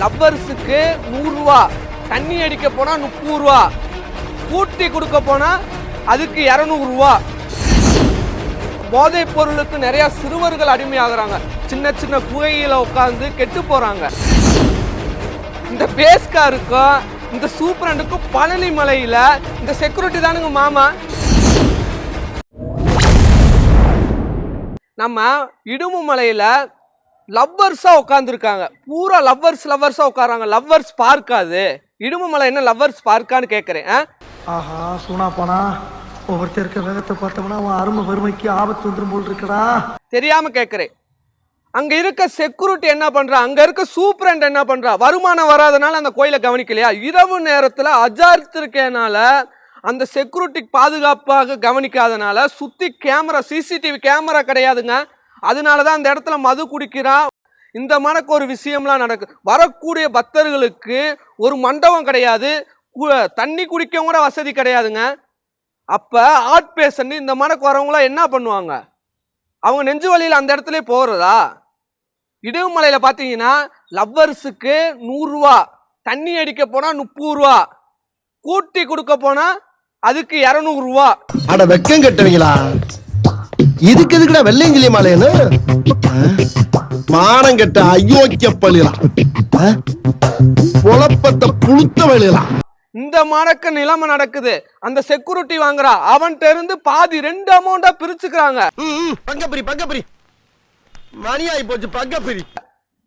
லவ்வர்ஸுக்கு நூறுரூவா தண்ணி அடிக்க போனால் முப்பது ரூபா கூட்டி கொடுக்க போனால் அதுக்கு இரநூறுவா. போதைப் பொருளுக்கு நிறைய சிறுவர்கள் அடிமையாகிறாங்க. சின்ன சின்ன குகையில உட்காந்து கெட்டு போறாங்க. இந்த பேஸ்காருக்கும் இந்த சூப்பரண்டுக்கும் பழனி மலையில இந்த செக்யூரிட்டி தானுங்க மாமா. நம்ம இடுமு மலையில லவ்வர்ஸா உட்காந்துருக்காங்க பூரா லவ்வர்ஸ் லவ்வர்ஸா உட்காராங்க லவ்வர்ஸ் பார்க் அது இடுமு மலை என்ன லவ்வர்ஸ் பார்க்கான்னு கேட்குறேன் ஆஹா சூனா போனா ஒவ்வொருத்தர் இருக்க வேகத்தை பார்த்தோம்னா அவன் அருமை வறுமைக்கு ஆபத்து வந்துடும் போல் இருக்கடா. தெரியாம கேட்குறேன் அங்க இருக்க செக்யூரிட்டி என்ன பண்றா? அங்க இருக்க சூப்பரண்ட் என்ன பண்றா? வருமானம் வராதனால அந்த கோயிலை கவனிக்கலையா? இரவு நேரத்துல அஜார்த்திருக்கனால அந்த செக்யூரிட்டி பாதுகாப்பாக கவனிக்காதனால சுத்தி கேமரா சிசிடிவி கேமரா கிடையாதுங்க. அதனால தான் அந்த இடத்துல மது குடிக்கிறான் இந்த மனக்கு ஒரு விஷயம்லாம் நடக்கு. வரக்கூடிய பக்தர்களுக்கு ஒரு மண்டபம் கிடையாது. தண்ணி குடிக்க கூட வசதி கிடையாதுங்க. அப்போ ஆட் பேஷண்ட் இந்த மனக்கு வரவங்களாம் என்ன பண்ணுவாங்க? அவங்க நெஞ்சு வழியில் அந்த இடத்துல போகிறதா இடுமலையில் பார்த்தீங்கன்னா லவ்வர்ஸுக்கு நூறுரூவா தண்ணி அடிக்க போனால் முப்பது ரூபா கூட்டி கொடுக்க போனால் அதுக்கு இரநூறுவா அட வெக்கம் கட்டுவீங்களா? இதுக்கு எதுக்குடா வெள்ளையங்கிலி மாலையன்னு மானம் கட்ட அயோக்கிய பள்ளிலாம் பொழப்பத்தை புழுத்த வெளியலாம் இந்த மடக்க நிலைமை நடக்குது. அந்த செக்யூரிட்டி வாங்குறா. அவன்கிட்ட இருந்து பாதி ரெண்டு அமௌண்டா பிரிச்சுக்கிறாங்க. பங்கப்பிரி பங்கப்பிரி. மணி ஆகி போச்சு பங்கப்பிரி.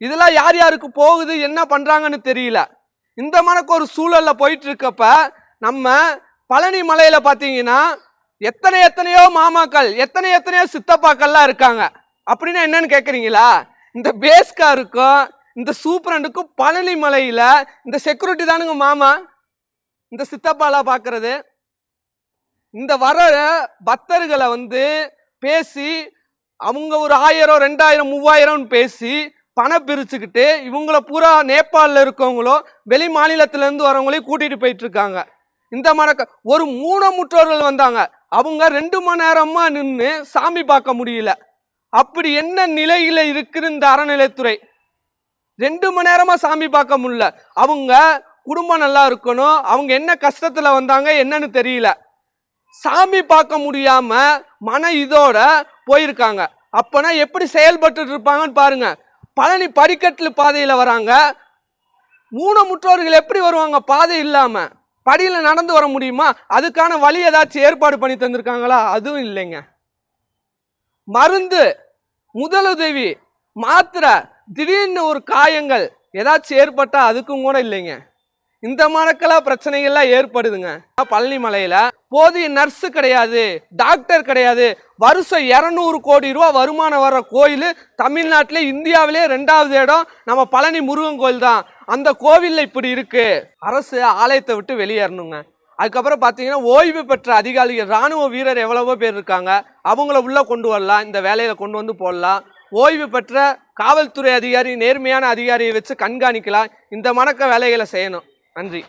இதெல்லாம் யார் யாருக்கு போகுது என்ன பண்றாங்கன்னு தெரியல. இந்த மனக்கு ஒரு சூழல்ல போயிட்டு இருக்கப்ப நம்ம பழனி மலையில பாத்தீங்கன்னா எத்தனை எத்தனையோ மாமாக்கள் எத்தனை எத்தனையோ சித்தப்பாக்கள்லாம் இருக்காங்க. அப்படின்னா என்னன்னு கேட்குறீங்களா இந்த பேஸ்காருக்கும் இந்த சூப்பரண்டுக்கும் பழனி மலையில் இந்த செக்யூரிட்டி தானுங்க மாமா. இந்த சித்தப்பாலாம் பார்க்கறது இந்த வர பக்தர்களை வந்து பேசி அவங்க ஒரு ஆயிரம் ரெண்டாயிரம் மூவாயிரம்னு பேசி பணம் பிரிச்சுக்கிட்டு இவங்கள பூரா நேபாளில் இருக்கவங்களோ வெளி மாநிலத்திலேருந்து வரவங்களையும் கூட்டிகிட்டு போயிட்டுருக்காங்க இந்த மடக்க ஒரு மூணமுற்றோர்கள் வந்தாங்க. அவங்க ரெண்டு மணி நேரமா நின்று சாமி பார்க்க முடியல. அப்படி என்ன நிலையில இருக்குது இந்த அறநிலைத்துறை ரெண்டு மணி நேரமா சாமி பார்க்க முடியல. அவங்க குடும்பம் நல்லா இருக்கணும். அவங்க என்ன கஷ்டத்துல வந்தாங்க என்னன்னு தெரியல. சாமி பார்க்க முடியாம மன இதோட போயிருக்காங்க. அப்பனா எப்படி செயல்பட்டு இருப்பாங்கன்னு பாருங்க. பழனி படிக்கட்டு பாதையில வராங்க. மூணு முற்றோர்கள் எப்படி வருவாங்க? பாதை இல்லாமல் படியில் நடந்து வர முடியுமா? அதுக்கான வழி ஏதாச்சும் ஏற்பாடு பண்ணி தந்திருக்காங்களா? அதுவும் இல்லைங்க. மருந்து முதலுதவி மாத்திரை திடீர்னு ஒரு காயங்கள் ஏதாச்சும் ஏற்பட்டால் அதுக்கும் கூட இல்லைங்க. இந்த மணக்கெல்லாம் பிரச்சனைகள்லாம் ஏற்படுதுங்க. பழனி மலையில போதிய நர்ஸு கிடையாது டாக்டர் கிடையாது. வருஷம் இரநூறு கோடி ரூபா வருமானம் வர கோயில் தமிழ்நாட்டிலே இந்தியாவிலே ரெண்டாவது இடம். நம்ம பழனி முருகன் கோயில் தான். அந்த கோவிலில் இப்படி இருக்குது அரசு ஆலயத்தை விட்டு வெளியேறணுங்க. அதுக்கப்புறம் பார்த்தீங்கன்னா ஓய்வு பெற்ற அதிகாரிகள் ராணுவ வீரர் எவ்வளவோ பேர் இருக்காங்க. அவங்கள உள்ளே கொண்டு வரலாம். இந்த வேலையில் கொண்டு வந்து போடலாம். ஓய்வு பெற்ற காவல்துறை அதிகாரி நேர்மையான அதிகாரியை வச்சு கண்காணிக்கலாம். இந்த மணக்க வேலைகளை செய்யணும். நன்றி.